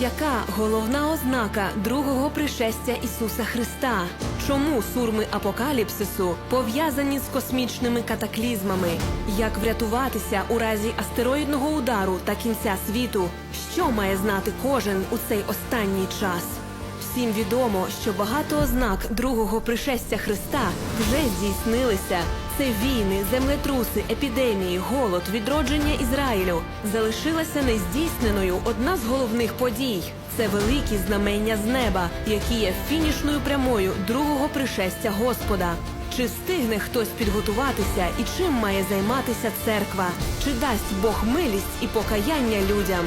Яка головна ознака другого пришестя Ісуса Христа? Чому сурми апокаліпсису пов'язані з космічними катаклізмами? Як врятуватися у разі астероїдного удару та кінця світу? Що має знати кожен у цей останній час? Всім відомо, що багато ознак другого пришестя Христа вже здійснилися. Це війни, землетруси, епідемії, голод, відродження Ізраїлю. Залишилася нездійсненою одна з головних подій. Це великі знамення з неба, які є фінішною прямою другого пришестя Господа. Чи встигне хтось підготуватися і чим має займатися церква? Чи дасть Бог милість і покаяння людям?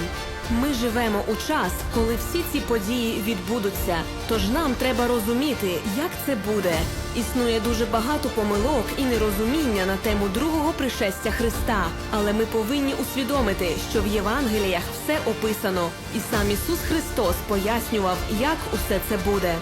Ми живемо у час, коли всі ці події відбудуться. Тож нам треба розуміти, як це буде. Існує дуже багато помилок і нерозуміння на тему другого пришестя Христа. Але ми повинні усвідомити, що в Євангеліях все описано, і сам Ісус Христос пояснював, як усе це буде.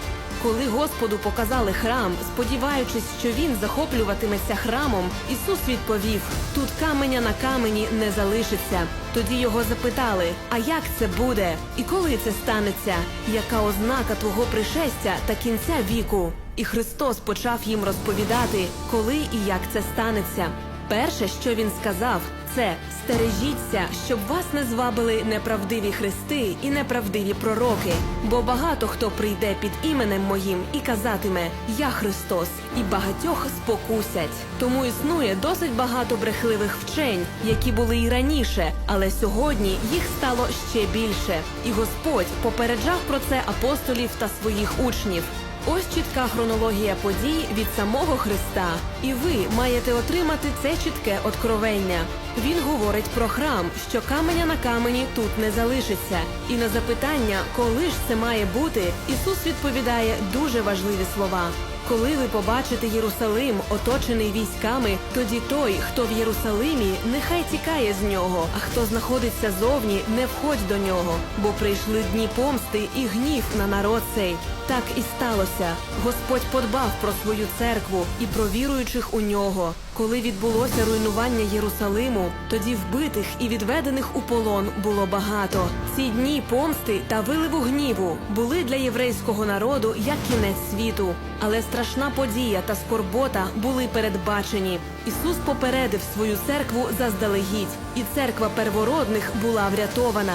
Коли Господу показали храм, сподіваючись, що він захоплюватиметься храмом, Ісус відповів: тут каменя на камені не залишиться. Тоді його запитали: А як це буде? І коли це станеться? Яка ознака твого пришестя та кінця віку? І Христос почав їм розповідати, коли і як це станеться. Перше, що він сказав, це стережіться, щоб вас не звабили неправдиві хрести і неправдиві пророки. Бо багато хто прийде під іменем моїм і казатиме Я Христос, і багатьох спокусять. Тому існує досить багато брехливих вчень, які були і раніше, але сьогодні їх стало ще більше. І Господь попереджав про це апостолів та своїх учнів. Ось чітка хронологія подій від самого Христа, і ви маєте отримати це чітке откровення. Він говорить про храм, що каменя на камені тут не залишиться. І на запитання, коли ж це має бути, Ісус відповідає дуже важливі слова. Коли ви побачите Єрусалим, оточений військами, тоді той, хто в Єрусалимі, нехай тікає з нього, а хто знаходиться зовні, не входь до нього, бо прийшли дні помсти і гнів на народ цей. Так і сталося. Господь подбав про свою церкву і про віруючих у нього. Коли відбулося руйнування Єрусалиму, тоді вбитих і відведених у полон було багато. Ці дні помсти та виливу гніву були для єврейського народу як кінець світу. Але страшна подія та скорбота були передбачені. Ісус попередив свою церкву заздалегідь, і церква первородних була врятована.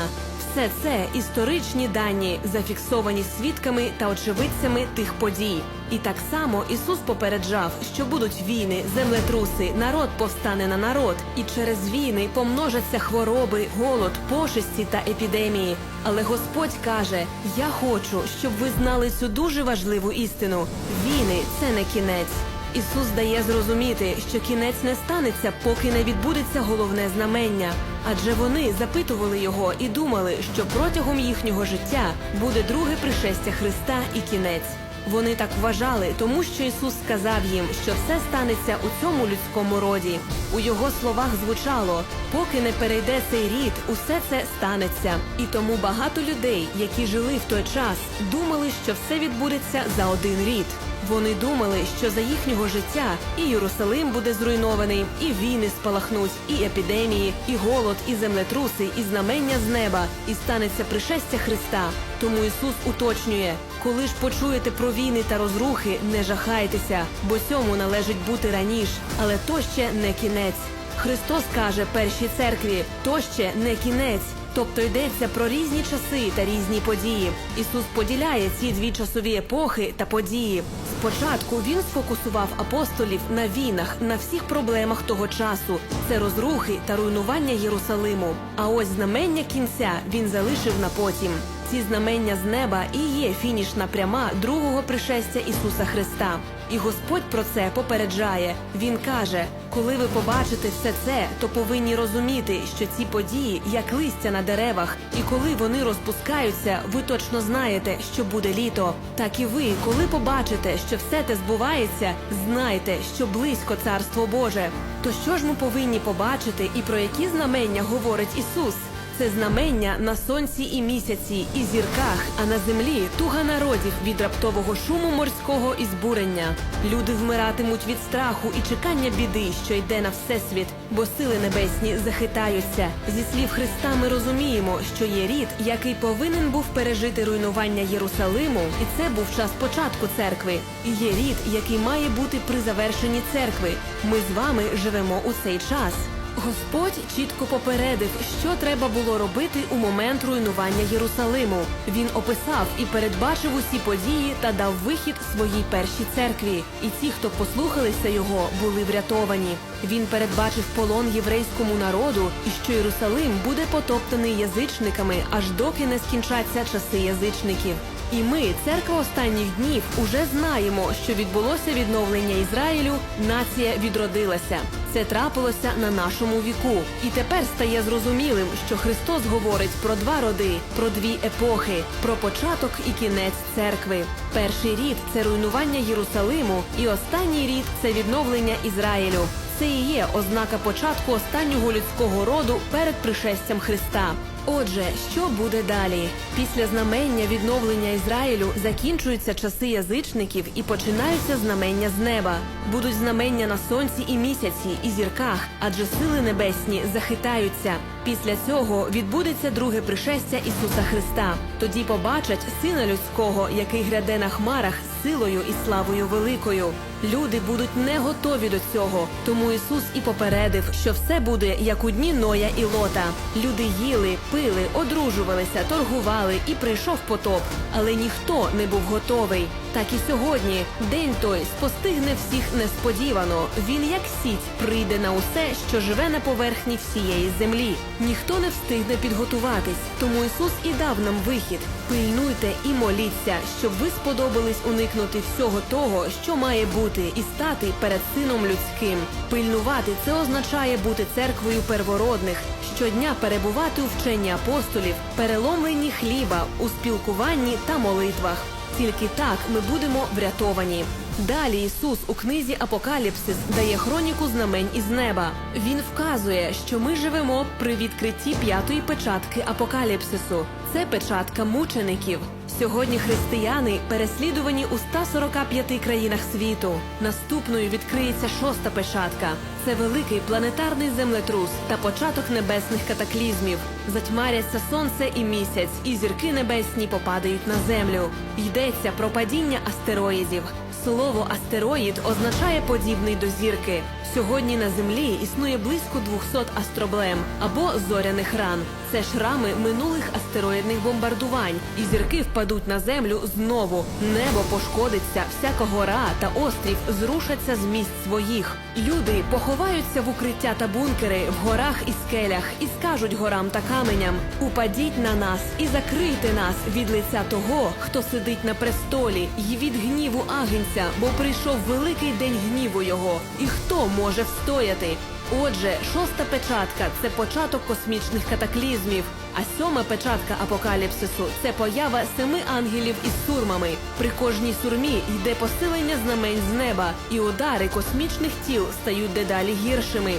Все це історичні дані, зафіксовані свідками та очевидцями тих подій. І так само Ісус попереджав, що будуть війни, землетруси, народ повстане на народ, і через війни помножаться хвороби, голод, пошесті та епідемії. Але Господь каже: Я хочу, щоб ви знали цю дуже важливу істину: війни це не кінець. Ісус дає зрозуміти, що кінець не станеться, поки не відбудеться головне знамення. Адже вони запитували його і думали, що протягом їхнього життя буде друге пришестя Христа і кінець. Вони так вважали, тому що Ісус сказав їм, що все станеться у цьому людському роді. У його словах звучало: поки не перейде цей рід, усе це станеться. І тому багато людей, які жили в той час, думали, що все відбудеться за один рід. Вони думали, що за їхнього життя і Єрусалим буде зруйнований, і війни спалахнуть, і епідемії, і голод, і землетруси, і знамення з неба, і станеться пришестя Христа. Тому Ісус уточнює: коли ж почуєте про війни та розрухи, не жахайтеся, бо цьому належить бути раніше, але то ще не кінець. Христос каже першій церкві, то ще не кінець. Тобто йдеться про різні часи та різні події. Ісус поділяє ці дві часові епохи та події. Спочатку він сфокусував апостолів на війнах, на всіх проблемах того часу. Це розрухи та руйнування Єрусалиму. А ось знамення кінця він залишив на потім. Ці знамення з неба і є фінішна пряма другого пришестя Ісуса Христа. І Господь про це попереджає. Він каже: коли ви побачите все це, то повинні розуміти, що ці події як листя на деревах, і коли вони розпускаються, ви точно знаєте, що буде літо. Так і ви, коли побачите, що все те збувається, знайте, що близько царство Боже. То що ж ми повинні побачити і про які знамення говорить Ісус? Це знамення на сонці і місяці, і зірках, а на землі туга народів від раптового шуму морського і збурення. Люди вмиратимуть від страху і чекання біди, що йде на всесвіт, бо сили небесні захитаються. Зі слів Христа ми розуміємо, що є рід, який повинен був пережити руйнування Єрусалиму, і це був час початку церкви. І є рід, який має бути при завершенні церкви. Ми з вами живемо у цей час. Господь чітко попередив, що треба було робити у момент руйнування Єрусалиму. Він описав і передбачив усі події та дав вихід своїй першій церкві. І ті, хто послухалися його, були врятовані. Він передбачив полон єврейському народу і що Єрусалим буде потоптаний язичниками, аж доки не скінчаться часи язичників. І ми, церква останніх днів, уже знаємо, що відбулося відновлення Ізраїлю. Нація відродилася. Це трапилося на нашому віку. І тепер стає зрозумілим, що Христос говорить про два роди, про дві епохи, про початок і кінець церкви. Перший рід це руйнування Єрусалиму, і останній рід це відновлення Ізраїлю. Це і є ознака початку останнього людського роду перед пришестям Христа. Отже, що буде далі? Після знамення відновлення Ізраїлю закінчуються часи язичників і починаються знамення з неба. Будуть знамення на сонці і місяці, і зірках, адже сили небесні захитаються. Після цього відбудеться друге пришестя Ісуса Христа. Тоді побачать сина людського, який гряде на хмарах з силою і славою великою. Люди будуть не готові до цього, тому Ісус і попередив, що все буде як у дні Ноя і Лота. Люди їли, пили, одружувалися, торгували, і прийшов потоп. Але ніхто не був готовий. Так і сьогодні день той спостигне всіх несподівано. Він як сіть прийде на усе, що живе на поверхні всієї землі. Ніхто не встигне підготуватись, тому Ісус і дав нам вихід. Пильнуйте і моліться, щоб ви сподобались уникнути всього того, що має бути, і стати перед сином людським. Пильнувати це означає бути церквою первородних, щодня перебувати у вченні апостолів, переломленні хліба у спілкуванні та молитвах. Тільки так ми будемо врятовані. Далі Ісус у книзі Апокаліпсис дає хроніку знамень із неба. Він вказує, що ми живемо при відкритті п'ятої печатки Апокаліпсису. Це печатка мучеників. Сьогодні християни переслідувані у 145 країнах світу. Наступною відкриється шоста печатка. Це великий планетарний землетрус та початок небесних катаклізмів. Затьмаряться сонце і місяць, і зірки небесні попадають на землю. Йдеться про падіння астероїдів. Слово астероїд означає подібний до зірки. Сьогодні на землі існує близько 200 астроблем або зоряних ран. Це шрами минулих астероїдних бомбардувань, і зірки впадуть на землю знову. Небо пошкодиться, всяка гора та острів зрушаться з місць своїх. Люди поховаються в укриття та бункери в горах і скелях і скажуть горам та каменям: упадіть на нас і закрийте нас від лиця того, хто сидить на престолі, і від гніву агенця, бо прийшов великий день гніву його. І хто може встояти? Отже, шоста печатка це початок космічних катаклізмів. А сьома печатка апокаліпсису це поява семи ангелів із сурмами. При кожній сурмі йде посилення знамень з неба, і удари космічних тіл стають дедалі гіршими.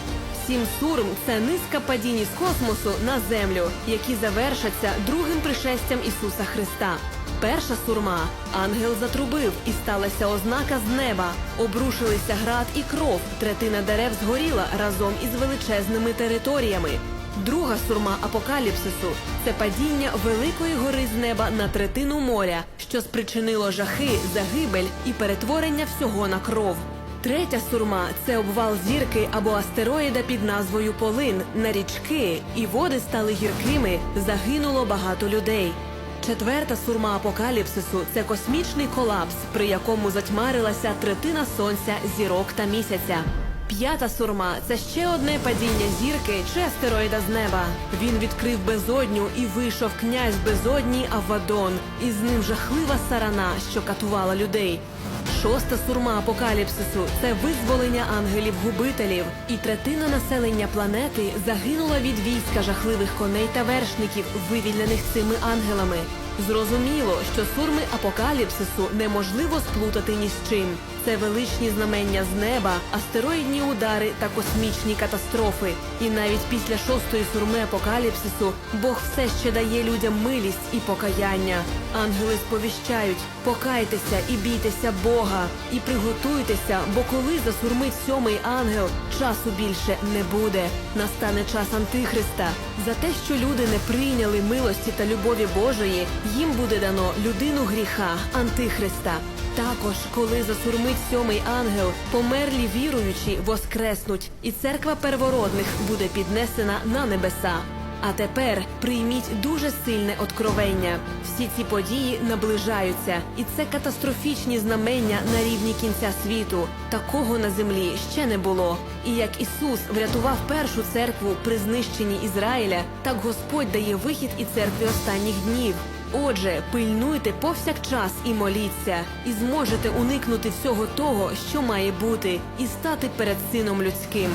Сім сурм це низка падінь із космосу на землю, які завершаться другим пришестям Ісуса Христа. Перша сурма ангел затрубив, і сталася ознака з неба. Обрушилися град і кров. Третина дерев згоріла разом із величезними територіями. Друга сурма апокаліпсису це падіння великої гори з неба на третину моря, що спричинило жахи, загибель і перетворення всього на кров. Третя сурма це обвал зірки або астероїда під назвою Полин на річки, і води стали гіркими. Загинуло багато людей. Четверта сурма апокаліпсису це космічний колапс, при якому затьмарилася третина сонця, зірок та місяця. П'ята сурма це ще одне падіння зірки чи астероїда з неба. Він відкрив безодню і вийшов князь безодні Авадон, і з ним жахлива сарана, що катувала людей. Шоста сурма апокаліпсису це визволення ангелів-губителів, і третина населення планети загинула від війська жахливих коней та вершників, вивільнених цими ангелами. Зрозуміло, що сурми апокаліпсису неможливо сплутати ні з чим. Це величні знамення з неба, астероїдні удари та космічні катастрофи. І навіть після шостої сурми апокаліпсису Бог все ще дає людям милість і покаяння. Ангели сповіщають: покайтеся і бійтеся Бога, і приготуйтеся, бо коли засурмить сьомий ангел, часу більше не буде. Настане час Антихриста. За те, що люди не прийняли милості та любові Божої, їм буде дано людину гріха, Антихриста. Також, коли засурмить сьомий ангел, померлі віруючі воскреснуть, і церква первородних буде піднесена на небеса. А тепер прийміть дуже сильне откровення. Всі ці події наближаються, і це катастрофічні знамення на рівні кінця світу. Такого на землі ще не було. І як Ісус врятував першу церкву при знищенні Ізраїля, так Господь дає вихід і церкві останніх днів. Отже, пильнуйте повсякчас і моліться, і зможете уникнути всього того, що має бути, і стати перед сином людським.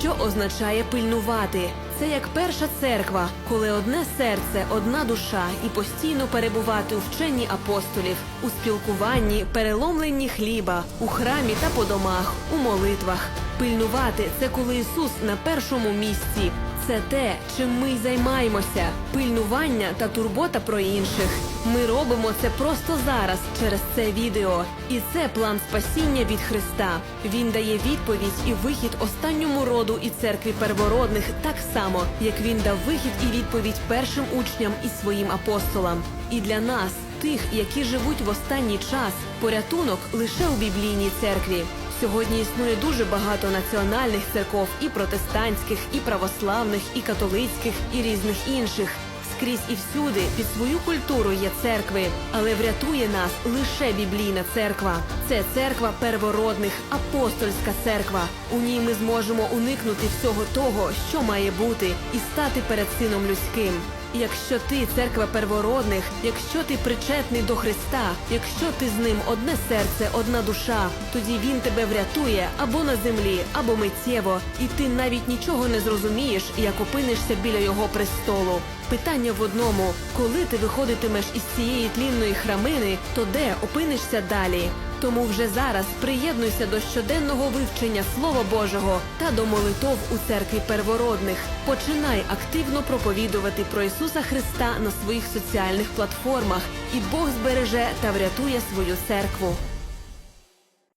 Що означає пильнувати? Це як перша церква, коли одне серце, одна душа, і постійно перебувати у вченні апостолів, у спілкуванні, переломленні хліба, у храмі та по домах, у молитвах. Пильнувати це коли Ісус на першому місці. Це те, чим ми й займаємося: пильнування та турбота про інших. Ми робимо це просто зараз через це відео. І це план спасіння від Христа. Він дає відповідь і вихід останньому роду і церкві первородних так само, як він дав вихід і відповідь першим учням і своїм апостолам. І для нас, тих, які живуть в останній час, порятунок лише у біблійній церкві. Сьогодні існує дуже багато національних церков, і протестантських, і православних, і католицьких, і різних інших. Скрізь і всюди під свою культуру є церкви, але врятує нас лише біблійна церква. Це церква первородних, апостольська церква. У ній ми зможемо уникнути всього того, що має бути, і стати перед сином людським. Якщо ти церква первородних, якщо ти причетний до Христа, якщо ти з ним одне серце, одна душа, тоді він тебе врятує або на землі, або миттєво, і ти навіть нічого не зрозумієш, як опинишся біля його престолу. Питання в одному: коли ти виходитимеш із цієї тлінної храмини, то де опинишся далі? Тому вже зараз приєднуйся до щоденного вивчення Слова Божого та до молитов у церкві первородних. Починай активно проповідувати про Ісуса Христа на своїх соціальних платформах, і Бог збереже та врятує свою церкву.